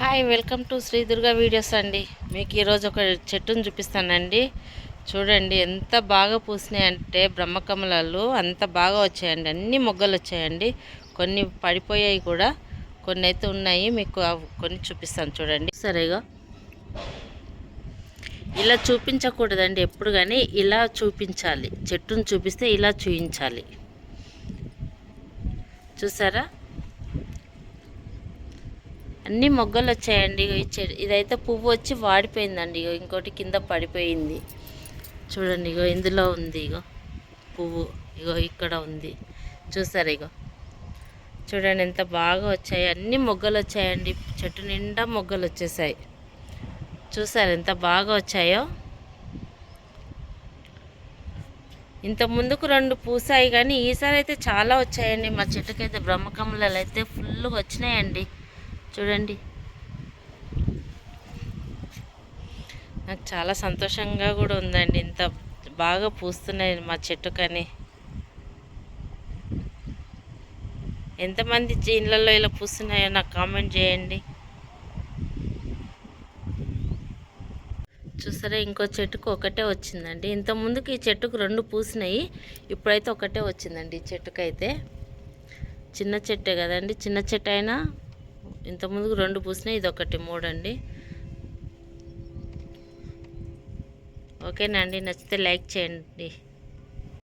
Hi welcome to Shri Durga videos అండి. మీకు ఈరోజు ఒక చెట్టును చూపిస్తానండి. చూడండి ఎంత బాగా పూసినాయంటే బ్రహ్మకమలాలు అంత బాగా వచ్చాయండి. అన్ని మొగ్గలు వచ్చాయండి. కొన్ని పడిపోయాయి కూడా కొన్ని అయితే ఉన్నాయి. మీకు అవి కొన్ని చూపిస్తాను చూడండి. సరేగా ఇలా చూపించకూడదండి ఎప్పుడు కానీ ఇలా చూపించాలి. చెట్టును చూపిస్తే ఇలా చూపించాలి చూసారా? అన్ని మొగ్గలు వచ్చాయండి. ఇగో ఈ ఇదైతే పువ్వు వచ్చి వాడిపోయిందండి. ఇగో ఇంకోటి కింద పడిపోయింది. చూడండి ఇగో ఇందులో ఉంది ఇగో పువ్వు. ఇగో ఇక్కడ ఉంది. చూసారు ఇగో? చూడండి ఎంత బాగా వచ్చాయి. అన్ని మొగ్గలు వచ్చాయండి. చెట్టు నిండా మొగ్గలు వచ్చేసాయి. చూసారు ఎంత బాగా వచ్చాయో? ఇంత ముందుకు రెండు పూసాయి కానీ ఈసారి అయితే చాలా వచ్చాయండి. మా చెట్టుకైతే బ్రహ్మకమలాలు అయితే ఫుల్గా వచ్చినాయండి. చూడండి. నాకు చాలా సంతోషంగా కూడా ఉందండి. ఇంత బాగా పూస్తున్నాయి మా చెట్టుకని ఎంతమంది ఇళ్ళల్లో ఇలా పూస్తున్నాయో నాకు కామెంట్ చేయండి. చూసారా ఇంకో చెట్టుకు ఒకటే వచ్చిందండి. ఇంత ముందుకు ఈ చెట్టుకు రెండు పూసినాయి. ఇప్పుడైతే ఒకటే వచ్చిందండి ఈ చెట్టుకైతే. చిన్న చెట్టే కదండి. చిన్న చెట్టు అయినా ఇంత ముందుకు రెండు పూసినాయి ఇది ఒకటి మూడండి అండి? ఓకేనండి నచ్చితే లైక్ చేయండి.